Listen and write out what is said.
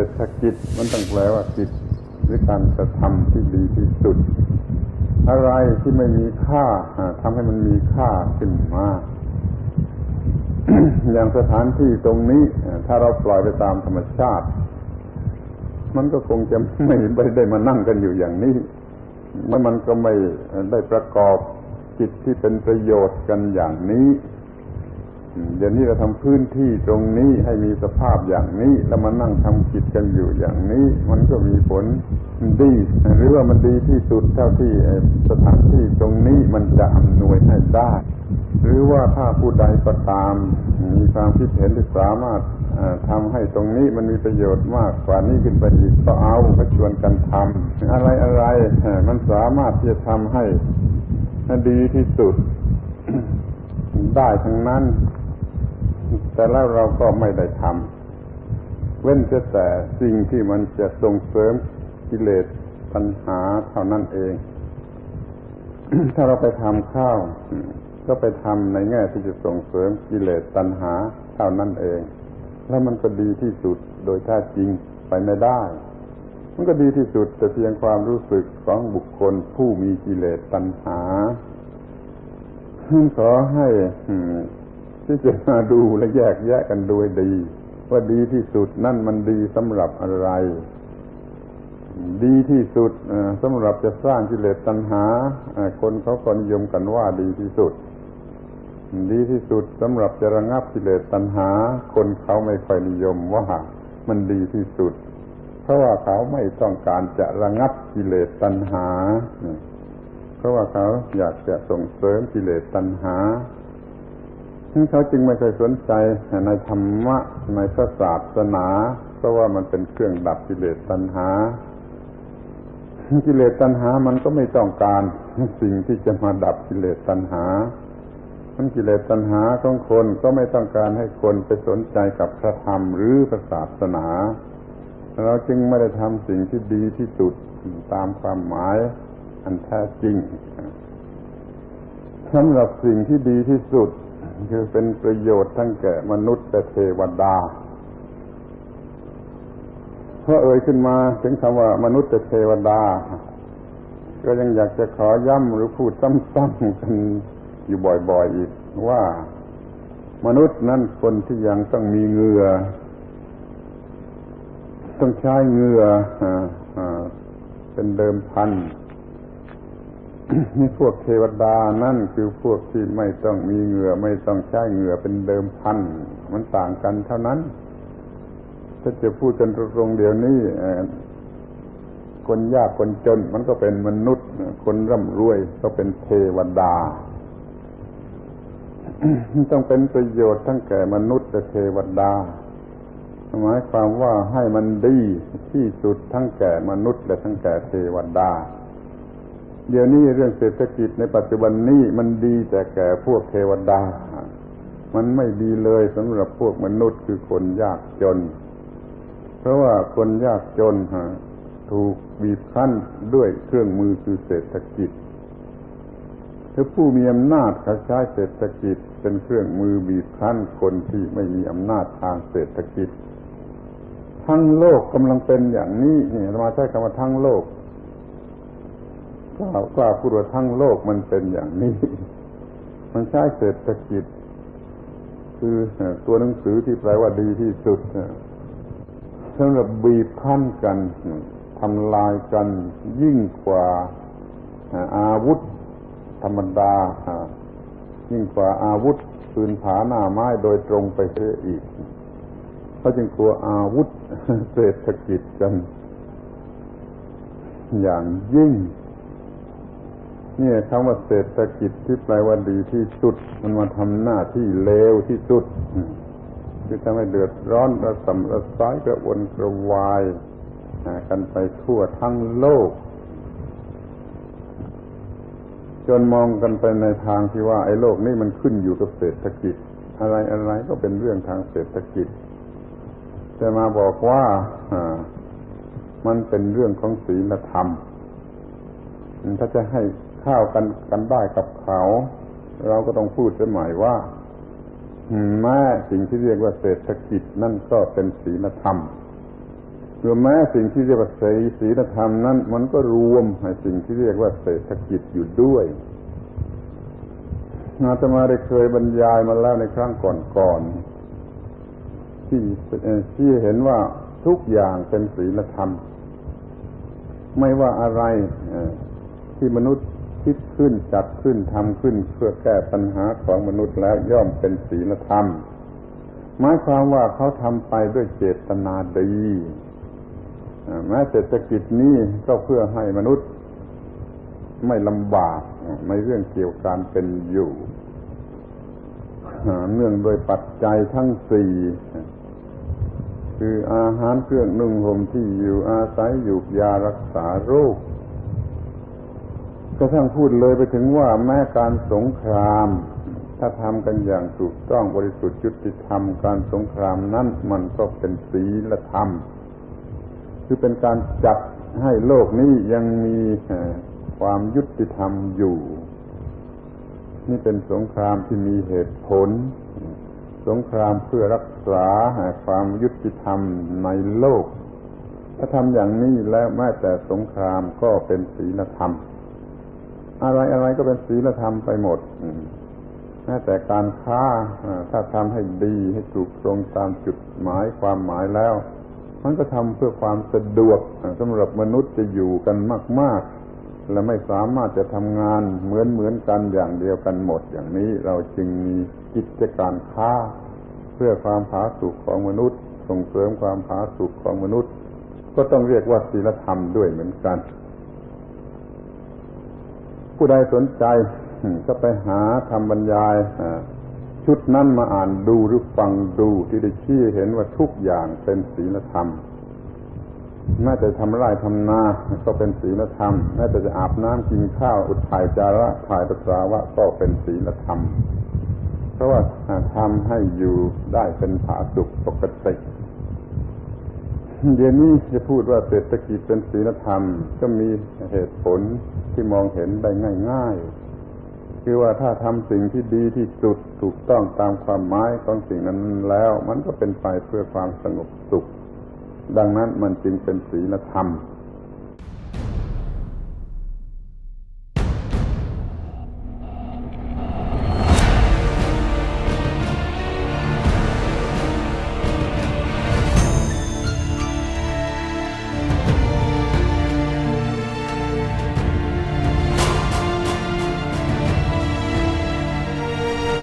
ศรษฐกิจมันต้องแปลว่ากิจหรือการกระทำที่ดีที่สุด อะไรที่ไม่มีค่าอ่าทำให้มันมีค่าขึ้นมาอย่างสถานที่ตรงนี้ ถ้าเราปล่อยไปตามธรรมชาติ มันก็คงจะไม่ไมได้มานั่งกันอยู่อย่างนี้มันมันก็ไม่ได้ประกอบจิตที่เป็นประโยชน์กันอย่างนี้ เดี๋ยวนี้เราทำพื้นที่ตรงนี้ให้มีสภาพอย่างนี้ แล้วมานั่งทำกิจกันอยู่อย่างนี้ มันก็มีผลดี หรือว่ามันดีที่สุดเท่าที่สถานที่ตรงนี้มันจะอำนวยให้ได้ หรือว่าถ้าผู้ใดก็ตาม มีความคิดเห็นที่สามารถเอ่อทำให้ตรงนี้มันมีประโยชน์มากกว่านี้ขึ้นไปอีกก็เอาก็ชวนกันทำอะไรอะไรมันสามารถที่จะทำให้ดีที่สุดได้ทั้งนั้น แต่แล้วเราก็ไม่ได้ทำเว้นแต่สิ่งที่มันจะส่งเสริมกิเลสปัญหาเท่านั้นเอง ถ้าเราไปทำข้าว ก็ไปทำในแง่ที่จะส่งเสริมกิเลสตัณหาเท่านั้นเอง แล้วมันก็ดีที่สุดโดยแท้จริงไปไม่ได้ มันก็ดีที่สุดแต่เพียงความรู้สึกของบุคคลผู้มีกิเลสตัณหาขอให้ อืมที่จะมาดูและแยกแยะกันโดยดี ว่าดีที่สุดนั่นมันดีสำหรับอะไร ดีที่สุดสำหรับจะสร้างกิเลสตัณหาคนเขาก็นิยมกันว่าดีที่สุด ดีที่สุดสำหรับจะระงับกิเลสตัณหา คนเขาไม่ค่อยนิยมว่ามันดีที่สุด เพราะว่าเขาไม่ต้องการจะระงับกิเลสตัณหา เพราะว่าเขาอยากจะส่งเสริมกิเลสตัณหา เขาจึงไม่เคยสนใจในธรรมะในพระศาสนา เพราะว่ามันเป็นเครื่องดับกิเลสตัณหา กิเลสตัณหามันก็ไม่ต้องการสิ่งที่จะมาดับกิเลสตัณหามันกิเลสตัณหาของคนก็ไม่ต้องการให้คนไปสนใจกับพระธรรมหรือพระศาสนา เราจึงไม่ได้ทำสิ่งที่ดีที่สุดตามความหมายอันแท้จริงสำหรับสิ่งที่ดีที่สุด คือเป็นประโยชน์ทั้งแก่มนุษย์และเทวดาเพราะเอ่ยขึ้นมาถึงคำว่ามนุษย์และเทวดา ก็ยังอยากจะขอย้ำหรือพูดซ้ำๆกันอยู่บ่อยๆอีกว่า มนุษย์นั้นคนที่ยังต้องมีเหงื่อต้องใช้เหงื่อออเป็นเดิมพัน นี่พวกเทวดานั่นคือพวกที่ไม่ต้องมีเหงื่อไม่ต้องใช้เหงื่อเป็นเดิมพัน มันต่างกันเท่านั้น ถ้าจะพูดกันตรงเดี๋ยวนี้คนยากคนจนมันก็เป็นมนุษย์ คนร่ำรวยก็เป็นเทวดา ต้องเป็นประโยชน์ทั้งแก่มนุษย์และเทวดาหมายความว่าให้มันดีที่สุดทั้งแก่มนุษย์และทั้งแก่เทวดา เดี๋ยวนี้เรื่องเศรษฐกิจในปัจจุบันนี้มันดีแต่แก่พวกเทวดา มันไม่ดีเลยสำหรับพวกมนุษย์คือคนยากจน เพราะว่าคนยากจนฮะถูกบีบคั้นด้วยเครื่องมือคือเศรษฐกิจถ้าผู้มีอำนาจเขาใช้เศรษฐกิจเป็นเครื่องมือบีบคั้นคนที่ไม่มีอำนาจทางเศรษฐกิจ ทั้งโลกกำลังเป็นอย่างนี้นี่มาใช้คำว่าทั้งโลก กล่าวกล่าวพูดว่าทั้งโลกมันเป็นอย่างนี้ มันใช้เศรษฐกิจ คือตัวหนังสือที่แปลว่าดีที่สุดสำหรับบีบคั้นกันทำลายกันยิ่งกว่าอาวุธธรรมดายิ่งกว่าอาวุธปืนผาหน้าไม้โดยตรงไปเสียอีกเขาจึงกลัวอาวุธเศรษฐกิจกัน อย่างยิ่ง นี่คำว่าเศรษฐกิจที่แปลว่าดีที่สุด มันมาทำหน้าที่เลวที่สุดคือทำให้เดือดร้อนระสำระสายกระวนกระวายกันไปทั่วทั้งโลก จนมองกันไปในทางที่ว่า ไอ้โลกนี้มันขึ้นอยู่กับเศรษฐกิจ อะไรอะไรก็เป็นเรื่องทางเศรษฐกิจจะมาบอกว่ามันเป็นเรื่องของศีลธรรมถ้าจะให้ ข้าวกันกันได้กับเขา เราก็ต้องพูดเสียใหม่ว่าแม้สิ่งที่เรียกว่าเศรษฐกิจนั่นก็เป็นศีลธรรมหรือแม้สิ่งที่เรียกว่าศีศีลธรรมนั้น มันก็รวมในสิ่งที่เรียกว่าเศรษฐกิจอยู่ด้วยอาตมาได้เคยบรรยายมาแล้วในครั้งก่อนๆที่ที่เห็นว่าทุกอย่างเป็นศีลธรรม ไม่ว่าอะไรที่มนุษย์ คิดขึ้นจัดขึ้นทำขึ้นเพื่อแก้ปัญหาของมนุษย์แล้วย่อมเป็นศีลธรรม หมายความว่าเขาทำไปด้วยเจตนาดีแม้เศรษฐกิจนี้ก็เพื่อให้มนุษย์ไม่ลำบากในเรื่องเกี่ยวกับการเป็นอยู่อ่าเนื่องโดยปัจจัยทั้งสี่คืออาหารเครื่องนุ่งห่มที่อยู่อาศัยอยู่ยารักษาโรค กระทั่งพูดเลยไปถึงว่าแม้การสงคราม ถ้าทำกันอย่างถูกต้องบริสุทธิ์ยุติธรรมการสงครามนั้นมันก็เป็นศีลธรรม คือเป็นการจัดให้โลกนี้ยังมีความยุติธรรมอยู่ นี่เป็นสงครามที่มีเหตุผล สงครามเพื่อรักษาความยุติธรรมในโลก ถ้าทำอย่างนี้แล้วแม้แต่สงครามก็เป็นศีลธรรม อะไรอะไรก็เป็นศีลธรรมไปหมดแม้แต่การค้าถ้าทำให้ดีให้ถูกตรงตามจุดหมายความหมายแล้ว มันก็ทำเพื่อความสะดวกสำหรับมนุษย์จะอยู่กันมาก ๆ และไม่สามารถจะทำงานเหมือนเหมือนกันอย่างเดียวกันหมด อย่างนี้เราจึงมีกิจการค้า เพื่อความผาสุกของมนุษย์ ส่งเสริมความผาสุกของมนุษย์ ก็ต้องเรียกว่าศีลธรรมด้วยเหมือนกัน ผู้ใดสนใจก็ไปหาทำบรรยายอ่าชุดนั้นมาอ่านดูหรือฟังดูที่ได้ชี้เห็นว่าทุกอย่างเป็นศีลธรรมแม้แต่ทำไร่ทำนา ก็เป็นศีลธรรมแม้แต่จะอาบน้ำกินข้าวอุดถ่ายจาระถ่ายปัสสาวะก็เป็นศีลธรรม เพราะว่าทำให้อยู่ได้เป็นผาสุกปกติเดี๋ยวนี้จะพูดว่าเศรษฐกิจเป็นศีลธรรม ก็มีเหตุผล ที่มองเห็นได้ง่าย ๆ คือว่าถ้าทำสิ่งที่ดีที่สุดถูกต้องตามความหมายของสิ่งนั้นแล้ว มันก็เป็นไปเพื่อความสงบสุข ดังนั้นมันจึงเป็นศีลธรรม